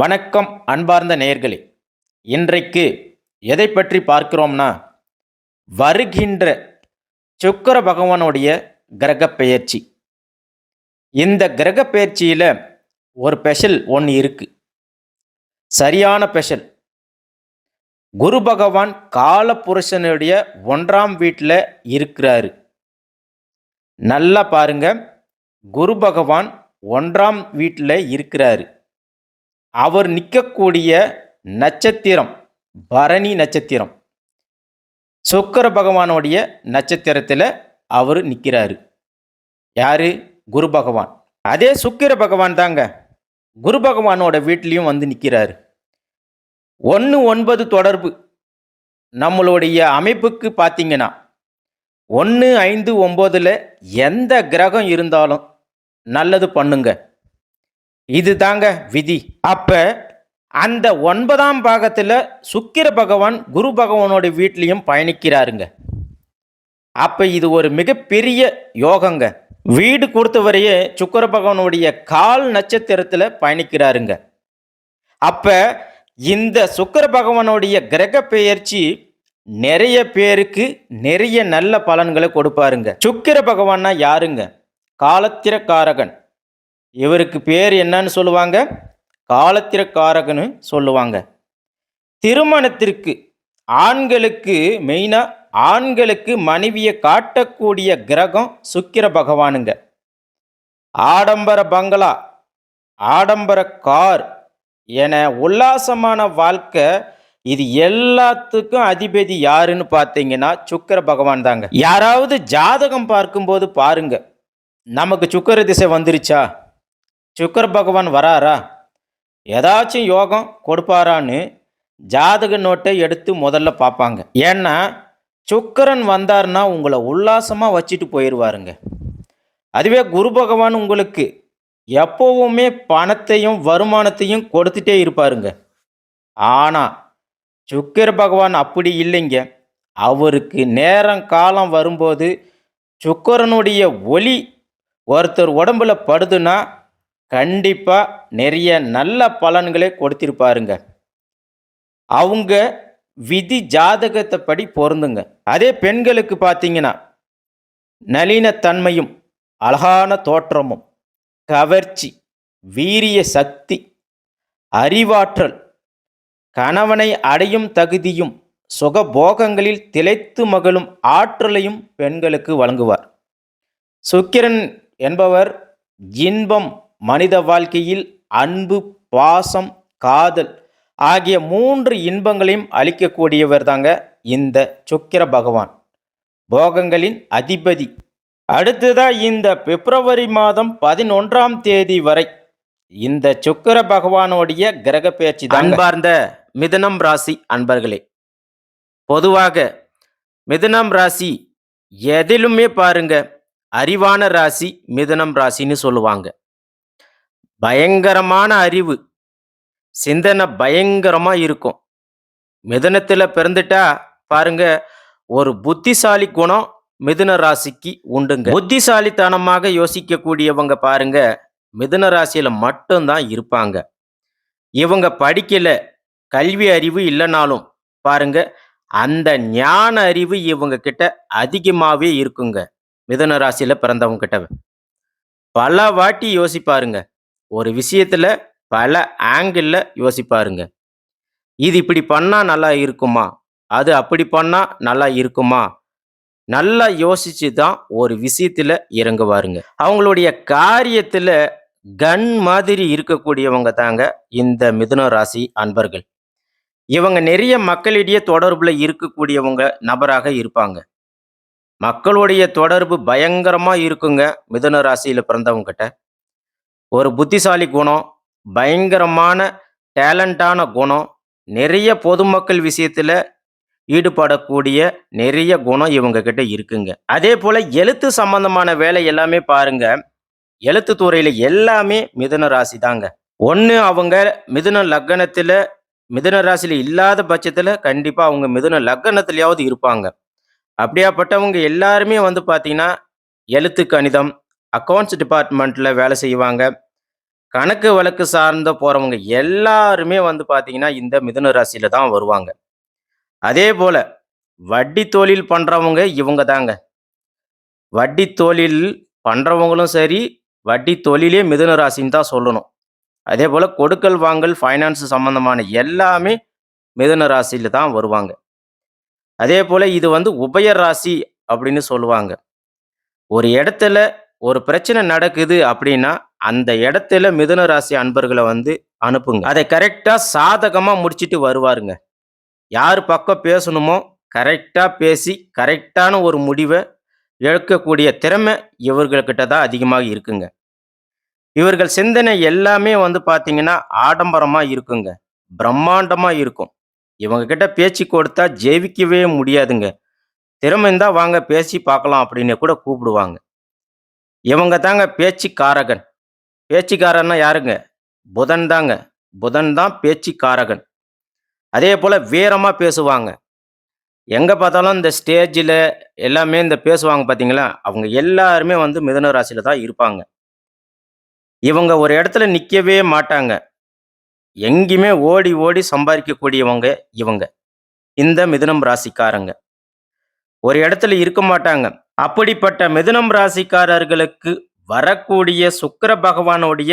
வணக்கம் அன்பார்ந்த நேயர்களே. இன்றைக்கு எதை பற்றி பார்க்கிறோம்னா வருகின்ற சுக்கர பகவானுடைய கிரக பெயர்ச்சி. இந்த கிரக பெயர்ச்சியில் ஒரு ஸ்பெஷல் ஒன்று இருக்குது சரியான ஸ்பெஷல் குரு பகவான் காலபுருஷனுடைய ஒன்றாம் வீட்டில் இருக்கிறாரு. நல்லா பாருங்க. குரு பகவான் ஒன்றாம் வீட்டில் இருக்கிறாரு. அவர் நிற்கக்கூடிய நட்சத்திரம் பரணி நட்சத்திரம். சுக்கிர பகவானுடைய நட்சத்திரத்தில் அவர் நிற்கிறாரு யாரு? குரு பகவான். அதே சுக்கிர பகவான் தாங்க. குரு பகவானோட வீட்லேயும் வந்து நிற்கிறாரு ஒன்று ஒன்பது தொடர்பு. நம்மளுடைய அமைப்புக்கு பார்த்தீங்கன்னா ஒன்று ஐந்து ஒம்போதில் எந்த கிரகம் இருந்தாலும் நல்லது பண்ணுங்கள் இது தாங்க விதி. அப்ப அந்த ஒன்பதாம் பாகத்தில் சுக்கிர பகவான் குரு பகவானோட வீட்லயும் பயணிக்கிறாருங்க. அப்ப இது ஒரு மிகப்பெரிய யோகங்க. வீடு கொடுத்தவரையே சுக்கர பகவானுடைய கால் நட்சத்திரத்தில் பயணிக்கிறாருங்க. அப்ப இந்த சுக்கர பகவானுடைய கிரக பெயர்ச்சி நிறைய பேருக்கு நிறைய நல்ல பலன்களை கொடுப்பாருங்க. சுக்கிர பகவான்னா யாருங்க? காலத்திரக்காரகன். இவருக்கு பேர் என்னன்னு சொல்லுவாங்க? காலத்திரக்காரகன்னு சொல்லுவாங்க. திருமணத்திற்கு ஆண்களுக்கு மெயினாக ஆண்களுக்கு மனைவியை காட்டக்கூடிய கிரகம் சுக்கிர பகவானுங்க. ஆடம்பர பங்களா ஆடம்பர கார் என உல்லாசமான வாழ்க்கை இது எல்லாத்துக்கும் அதிபதி யாருன்னு பார்த்தீங்கன்னா சுக்கிர பகவான் தாங்க. யாராவது ஜாதகம் பார்க்கும்போது பாருங்க. நமக்கு சுக்கிர திசை வந்துருச்சா? சுக்கர் பகவான் வராரா? ஏதாச்சும் யோகம் கொடுப்பாரான்னு ஜாதக நோட்டை எடுத்து முதல்ல பார்ப்பாங்க. ஏன்னா சுக்கரன் வந்தார்னா உங்களை உல்லாசமாக வச்சுட்டு போயிடுவாருங்க அதுவே குரு பகவான் உங்களுக்கு எப்போவுமே பணத்தையும் வருமானத்தையும் கொடுத்துட்டே இருப்பாருங்க. ஆனால் சுக்கர் பகவான் அப்படி இல்லைங்க. அவருக்கு நேரம் காலம் வரும்போது சுக்கரனுடைய ஒளி ஒருத்தர் உடம்புல படுதுன்னா கண்டிப்பாக நிறைய நல்ல பலன்களை கொடுத்திருப்பாருங்க. அவங்க விதி ஜாதகத்தை படி பொருந்துங்க. அதே பெண்களுக்கு பார்த்தீங்கன்னா நளினத்தன்மையும் அழகான தோற்றமும் கவர்ச்சி வீரிய சக்தி அறிவாற்றல் கணவனை அடையும் தகுதியும் சுகபோகங்களில் திளைத்து மகளும் ஆற்றலையும் பெண்களுக்கு வழங்குவார். சுக்கிரன் என்பவர் இன்பம் மனித வாழ்க்கையில் அன்பு பாசம் காதல் ஆகிய மூன்று இன்பங்களையும் அளிக்கக்கூடியவர் தாங்க இந்த சுக்கிர பகவான். போகங்களின் அதிபதி. அடுத்ததாக இந்த பிப்ரவரி மாதம் பதினொன்றாம் தேதி வரை இந்த சுக்கிர பகவானுடைய கிரக பேச்சு அன்பார்ந்த மிதனம் ராசி அன்பர்களே பொதுவாக மிதனம் ராசி எதிலுமே பாருங்க அறிவான ராசி மிதனம் ராசின்னு சொல்லுவாங்க. பயங்கரமான அறிவு. சிந்தனை பயங்கரமாக இருக்கும். மிதனத்தில் பிறந்துட்டா பாருங்க ஒரு புத்திசாலி குணம் மிதுன ராசிக்கு உண்டுங்க. புத்திசாலித்தனமாக யோசிக்கக்கூடியவங்க பாருங்க மிதுன ராசியில் மட்டும்தான் இருப்பாங்க. இவங்க படிக்கல கல்வி அறிவு இல்லைனாலும் பாருங்க அந்த ஞான அறிவு இவங்க கிட்ட அதிகமாகவே இருக்குங்க. மிதன ராசியில் பிறந்தவங்க கிட்ட பல வாட்டி யோசிப்பாருங்க ஒரு விஷயத்தில் பல ஆங்கிளில் யோசிப்பாருங்க. இது இப்படி பண்ணால் நல்லா இருக்குமா? அது அப்படி பண்ணால் நல்லா இருக்குமா? நல்லா யோசித்து தான் ஒரு விஷயத்தில் இறங்குவாருங்க. அவங்களுடைய காரியத்தில் கன் மாதிரி இருக்கக்கூடியவங்க தாங்க இந்த மிதுன ராசி அன்பர்கள். இவங்க நிறைய மக்களிடையே தொடர்பில் இருக்கக்கூடியவங்க நபராக இருப்பாங்க. மக்களுடைய தொடர்பு பயங்கரமாக இருக்குங்க மிதுன ராசியில் பிறந்தவங்க கிட்ட ஒரு புத்திசாலி குணம் பயங்கரமான டேலண்டான குணம் நிறைய பொதுமக்கள் விஷயத்தில் ஈடுபடக்கூடிய நிறைய குணம் இவங்க கிட்ட இருக்குங்க. அதே போல் எழுத்து சம்பந்தமான வேலை எல்லாமே பாருங்க. எழுத்து துறையில் எல்லாமே மிதுன ராசி தாங்க. ஒன்று அவங்க மிதுன லக்கணத்தில் மிதுன ராசியில் இல்லாத பட்சத்தில் கண்டிப்பாக அவங்க மிதுன லக்னத்திலேயாவது இருப்பாங்க. அப்படியாப்பட்டவங்க எல்லாருமே வந்து பார்த்தீங்கன்னா எழுத்து கணிதம் அக்கௌண்ட்ஸ் டிபார்ட்மெண்ட்டில் வேலை செய்வாங்க கணக்கு வழக்கு சார்ந்த போகிறவங்க எல்லாருமே வந்து பார்த்தீங்கன்னா, இந்த மிதுன ராசியில் தான் வருவாங்க. அதே போல் வட்டி தொழில் பண்ணுறவங்க இவங்க தாங்க. வட்டி தொழில் பண்ணுறவங்களும் சரி, வட்டி தொழிலே மிதுன ராசின்னு தான் சொல்லணும். அதே போல் கொடுக்கல் வாங்கல், ஃபைனான்ஸ் சம்மந்தமான எல்லாமே மிதுன ராசியில் தான் வருவாங்க. அதே போல் இது வந்து உபய ராசி அப்படின்னு சொல்லுவாங்க. ஒரு இடத்துல ஒரு பிரச்சனை நடக்குது அப்படின்னா, அந்த இடத்துல மிதுன ராசி அன்பர்களை வந்து அனுப்புங்க. அதை கரெக்டாக சாதகமாக முடிச்சுட்டு வருவாருங்க. யார் பக்கம் பேசணுமோ, கரெக்டாக பேசி, கரெக்டான ஒரு முடிவை எடுக்கக்கூடிய திறமை இவர்கள்கிட்ட தான் அதிகமாக இருக்குங்க. இவர்கள் சிந்தனை எல்லாமே வந்து பார்த்தீங்கன்னா, ஆடம்பரமாக இருக்குங்க. பிரம்மாண்டமாக இருக்கும். இவங்க கிட்ட பேச்சு கொடுத்தா ஜெயிக்கவே முடியாதுங்க. திறமை இருந்தா வாங்க பேசி பார்க்கலாம் அப்படின்னு கூட கூப்பிடுவாங்க. இவங்க தாங்க பேச்சுக்காரகன். பேச்சுக்காரன்னா யாருங்க? புதன் தாங்க. புதன் தான் பேச்சுக்காரகன். அதேபோல வீரமாக பேசுவாங்க. எங்கே பார்த்தாலும் இந்த ஸ்டேஜில் எல்லாமே இந்த பேசுவாங்க பார்த்தீங்களா, அவங்க எல்லாருமே வந்து மிதன ராசியில் தான் இருப்பாங்க. இவங்க ஒரு இடத்துல நிற்கவே மாட்டாங்க. எங்கேயுமே ஓடி ஓடி சம்பாதிக்கக்கூடியவங்க இவங்க. இந்த மிதுனம் ராசிக்காரங்க. ஒரு இடத்துல இருக்க மாட்டாங்க. அப்படிப்பட்ட மிதுனம் ராசிக்காரர்களுக்கு வரக்கூடிய சுக்கிர பகவானுடைய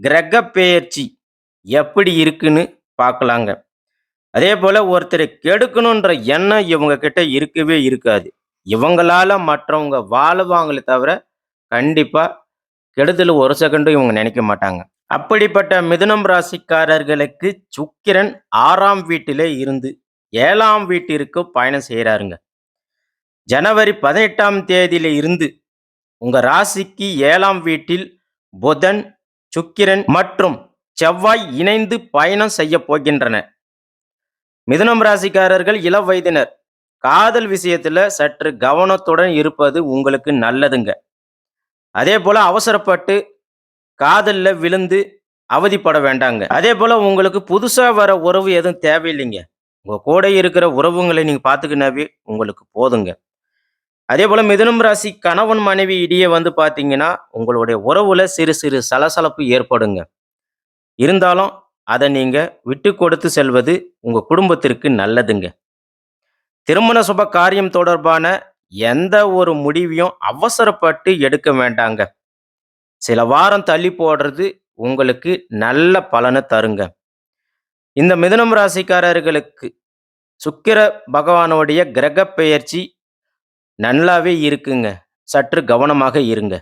கிரக பெயர்ச்சி எப்படி இருக்குன்னு பார்க்கலாங்க. அதே போல் ஒருத்தரை கெடுக்கணுன்ற எண்ணம் இவங்க கிட்ட இருக்கவே இருக்காது. இவங்களால மற்றவங்க வாழுவாங்களே தவிர, கண்டிப்பா கெடுதல் ஒரு செகண்டும் இவங்க நினைக்க மாட்டாங்க. அப்படிப்பட்ட மிதுனம் ராசிக்காரர்களுக்கு சுக்கிரன் ஆறாம் வீட்டிலே இருந்து ஏழாம் வீட்டிற்கு பயணம் செய்கிறாருங்க ஜனவரி 18ஆம் தேதியில இருந்து உங்க ராசிக்கு ஏழாம் வீட்டில் புதன், சுக்கிரன் மற்றும் செவ்வாய் இணைந்து பயணம் செய்ய போகின்றன. மிதுனம் ராசிக்காரர்கள் இளம் வயதினர். காதல் விஷயத்துல சற்று கவனத்துடன் இருப்பது உங்களுக்கு நல்லதுங்க. அதே போல் அவசரப்பட்டு காதல்ல விழுந்து அவதிப்பட வேண்டாங்க. அதே போல் உங்களுக்கு புதுசா வர உறவு எதுவும் தேவையில்லைங்க. உங்க கூட இருக்கிற உறவுங்களை நீங்க பார்த்துக்கினாவே உங்களுக்கு போதுங்க. அதே போல் மிதுனம் ராசி கணவன், மனைவி இடையே வந்து பார்த்தீங்கன்னா, உங்களுடைய உறவுல சிறு சிறு சலசலப்பு ஏற்படுங்க. இருந்தாலும் அதை நீங்க விட்டு கொடுத்து செல்வது உங்க குடும்பத்திற்கு நல்லதுங்க. திருமண சுப காரியம் தொடர்பான எந்த ஒரு முடிவையும் அவசரப்பட்டு எடுக்க வேண்டாங்க. சில வாரம் தள்ளி போடுறது உங்களுக்கு நல்ல பலனை தருங்க. இந்த மிதுனம் ராசிக்காரர்களுக்கு சுக்கிர பகவானுடைய கிரக பெயர்ச்சி நல்லாவே இருக்குங்க. சற்று கவனமாக இருங்க.